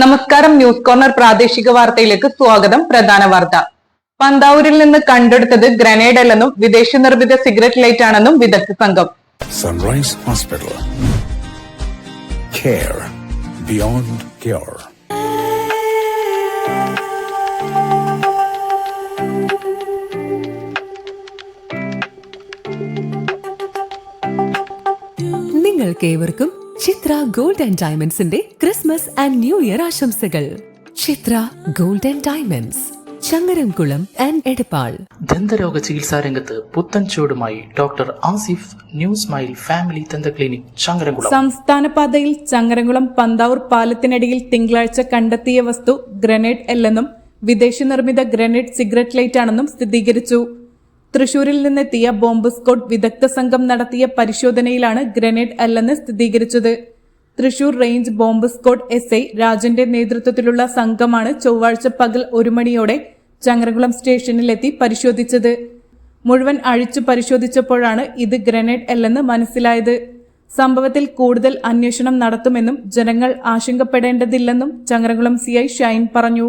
നമസ്കാരം news corner പ്രാദേശിക വാർത്തയിലേക്ക് സ്വാഗതം. പ്രധാന വാർത്ത. പന്താവൂരിൽ നിന്ന് കണ്ടെടുത്തത് ഗ്രനേഡ് അല്ലെന്നും വിദേശ നിർമ്മിത സിഗരറ്റ് ലൈറ്റ് ആണെന്നും വിദഗ്ധ സംഘം. സൺറൈസ് ഹോസ്പിറ്റൽ നിങ്ങൾക്ക് ഏവർക്കും cure. നിങ്ങൾക്കേവർക്കും ചിത്ര ഗോൾഡ് ആൻഡ് ഡയമണ്ട്സിന്റെ ക്രിസ്മസ് ആൻഡ് ന്യൂ ഇയർ ആശംസകൾ. Chitra gold and diamonds Changaramkulam and Edappal. ദന്തരോഗ ചികിത്സാ രംഗത്ത് പുത്തൻ ചൂടുമായി doctor Asif new smile family ദന്ത ക്ലിനിക് ചങ്ങരംകുളം. സംസ്ഥാന പാതയിൽ ചങ്ങരംകുളം പന്താവൂർ പാലത്തിനടിയിൽ തിങ്കളാഴ്ച കണ്ടെത്തിയ വസ്തു ഗ്രനേഡ് അല്ലെന്നും വിദേശ നിർമ്മിത ഗ്രനേഡ് സിഗരറ്റ് ലൈറ്റ് ആണെന്നും സ്ഥിരീകരിച്ചു. തൃശൂരിൽ നിന്നെത്തിയ ബോംബ് സ്ക്വാഡ് വിദഗ്ധ സംഘം നടത്തിയ പരിശോധനയിലാണ് ഗ്രനേഡ് അല്ലെന്ന് സ്ഥിരീകരിച്ചത്. Thrissur range bomb squad S I രാജന്റെ നേതൃത്വത്തിലുള്ള സംഘമാണ് ചൊവ്വാഴ്ച പകൽ ഒരു മണിയോടെ ചങ്ങരകുളം സ്റ്റേഷനിലെത്തി പരിശോധിച്ചത്. മുഴുവൻ അഴിച്ചു പരിശോധിച്ചപ്പോഴാണ് ഇത് ഗ്രനേഡ് അല്ലെന്ന് മനസ്സിലായത്. സംഭവത്തിൽ കൂടുതൽ അന്വേഷണം നടത്തുമെന്നും ജനങ്ങൾ ആശങ്കപ്പെടേണ്ടതില്ലെന്നും ചങ്ങരകുളം സി ഐ ഷൈൻ പറഞ്ഞു.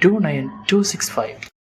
29265